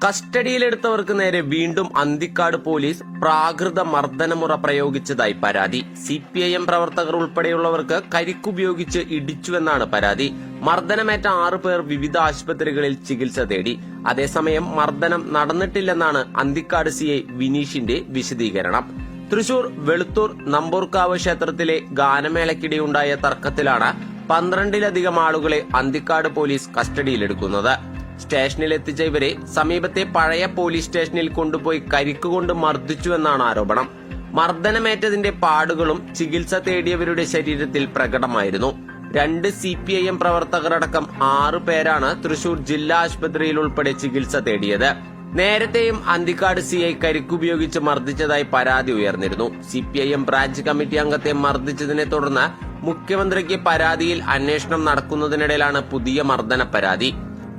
കസ്റ്റഡിയിലെടുത്തവർക്ക് നേരെ വീണ്ടും അന്തിക്കാട് പോലീസ് പ്രാകൃത മർദ്ദനമുറ പ്രയോഗിച്ചതായി പരാതി. സി പി ഐ എം പ്രവർത്തകർ ഉൾപ്പെടെയുള്ളവർക്ക് കരിക്കുപയോഗിച്ച് ഇടിച്ചുവെന്നാണ് പരാതി. മർദ്ദനമേറ്റ ആറു പേർ വിവിധ ആശുപത്രികളിൽ ചികിത്സ തേടി. അതേസമയം മർദ്ദനം നടന്നിട്ടില്ലെന്നാണ് അന്തിക്കാട് സി ഐ വിനീഷിന്റെ വിശദീകരണം. തൃശൂർ വെളുത്തൂർ നമ്പൂർക്കാവ് ക്ഷേത്രത്തിലെ ഗാനമേളയ്ക്കിടെയുണ്ടായ തർക്കത്തിലാണ് പന്ത്രണ്ടിലധികം ആളുകളെ അന്തിക്കാട് പോലീസ് കസ്റ്റഡിയിലെടുക്കുന്നത്. സ്റ്റേഷനിൽ എത്തിച്ച ഇവരെ സമീപത്തെ പഴയ പോലീസ് സ്റ്റേഷനിൽ കൊണ്ടുപോയി കരിക്കുകൊണ്ട് മർദ്ദിച്ചുവെന്നാണ് ആരോപണം. മർദ്ദനമേറ്റതിന്റെ പാടുകളും ചികിത്സ തേടിയവരുടെ ശരീരത്തിൽ പ്രകടമായിരുന്നു. രണ്ട് സി പി ഐ എം പ്രവർത്തകരടക്കം ആറു പേരാണ് തൃശൂർ ജില്ലാ ആശുപത്രിയിൽ ഉൾപ്പെടെ ചികിത്സ തേടിയത്. നേരത്തെയും അന്തിക്കാട് സി ഐ കരിക്കുപയോഗിച്ച് മർദ്ദിച്ചതായി പരാതി ഉയർന്നിരുന്നു. C P I M branch committee അംഗത്തെ മർദ്ദിച്ചതിനെ തുടർന്ന് മുഖ്യമന്ത്രിക്ക് പരാതിയിൽ അന്വേഷണം നടക്കുന്നതിനിടയിലാണ് പുതിയ മർദ്ദന പരാതി.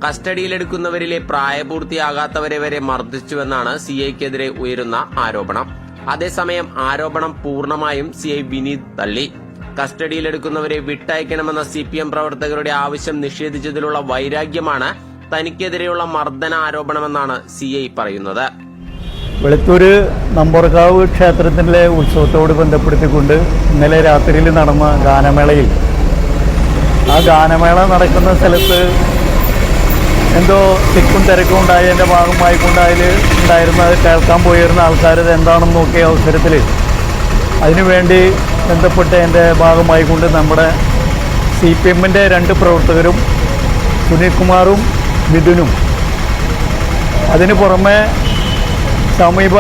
കസ്റ്റഡിയിലെടുക്കുന്നവരിലെ പ്രായപൂർത്തിയാകാത്തവരെ വരെ മർദ്ദിച്ചുവെന്നാണ് സി ഐക്കെതിരെ ഉയരുന്ന ആരോപണം. അതേസമയം ആരോപണം പൂർണമായും സി ഐ വിനീത് തള്ളി. കസ്റ്റഡിയിലെടുക്കുന്നവരെ വിട്ടയക്കണമെന്ന സി പി എം പ്രവർത്തകരുടെ ആവശ്യം നിഷേധിച്ചതിലുള്ള വൈരാഗ്യമാണ് തനിക്കെതിരെയുള്ള മർദ്ദന ആരോപണമെന്നാണ് സി ഐ പറയുന്നത്. വെളുത്തൂര് നമ്പർകാവ് ക്ഷേത്രത്തിലെ ഉത്സവത്തോട് ബന്ധപ്പെടുത്തിക്കൊണ്ട് ഇന്നലെ രാത്രിയിൽ നടന്ന ഗാനമേളയിൽ. ആ ഗാനമേള നടക്കുന്ന സ്ഥലത്ത് എന്തോ തിക്കും തിരക്കും ഉണ്ടായി എന്റെ ഭാഗമായി അതിൽ ഉണ്ടായിരുന്ന അത് കേൾക്കാൻ പോയിരുന്ന ആൾക്കാർ എന്താണെന്ന് നോക്കിയ അവസരത്തിൽ അതിനുവേണ്ടി ബന്ധപ്പെട്ട് എന്റെ ഭാഗമായി കൊണ്ട് നമ്മുടെ സി പി എമ്മിന്റെ രണ്ട് പ്രവർത്തകരും സുനിൽകുമാറും മിഥുനും. അതിന് പുറമെ സമീപ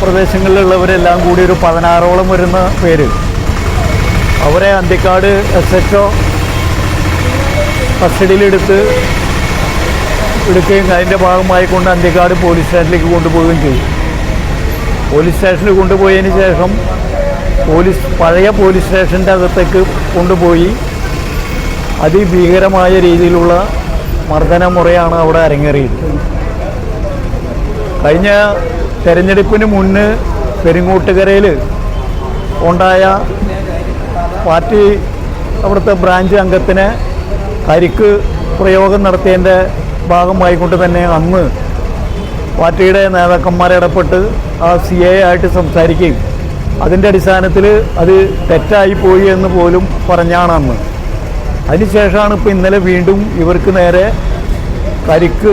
പ്രദേശങ്ങളിലുള്ളവരെല്ലാം കൂടി ഒരു പതിനാറോളം വരുന്ന പേര്. അവരെ അന്തിക്കാട് എസ് എച്ച് ഒ കസ്റ്റഡിയിലെടുത്ത് എടുക്കുകയും അതിന്റെ ഭാഗമായി കൊണ്ട് അന്ത്യക്കാട് പോലീസ് സ്റ്റേഷനിലേക്ക് കൊണ്ടുപോവുകയും ചെയ്തു. പോലീസ് സ്റ്റേഷനിൽ കൊണ്ടുപോയതിന് ശേഷം പോലീസ് പഴയ പോലീസ് സ്റ്റേഷന്റെ അകത്തേക്ക് കൊണ്ടുപോയി. അതിഭീകരമായ രീതിയിലുള്ള മർദ്ദന മുറയാണ് അവിടെ അരങ്ങേറിയത്. കഴിഞ്ഞ തെരഞ്ഞെടുപ്പിന് മുന്ന് പെരിങ്ങോട്ടുകരയിൽ ഉണ്ടായ പാർട്ടി അവിടുത്തെ ബ്രാഞ്ച് അംഗത്തിന് കരിക്ക് പ്രയോഗം നടത്തിയതിന്റെ ഭാഗമായിക്കൊണ്ട് തന്നെ അന്ന് പാർട്ടിയുടെ നേതാക്കന്മാരെ ഇടപെട്ട് ആ സി എ ആയിട്ട് സംസാരിക്കുകയും അതിന്റെ അടിസ്ഥാനത്തിൽ അത് തെറ്റായി പോയി എന്ന് പോലും പറഞ്ഞാണ് അന്ന്. അതിനുശേഷമാണ് ഇപ്പോൾ ഇന്നലെ വീണ്ടും ഇവർക്ക് നേരെ കരിക്ക്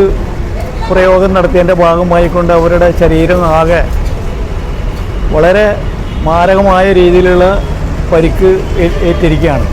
പ്രയോഗം നടത്തിയതിന്റെ ഭാഗമായിക്കൊണ്ട് അവരുടെ ശരീരം ആകെ വളരെ മാരകമായ രീതിയിലുള്ള പരിക്ക് ഏറ്റിരിക്കുകയാണ്.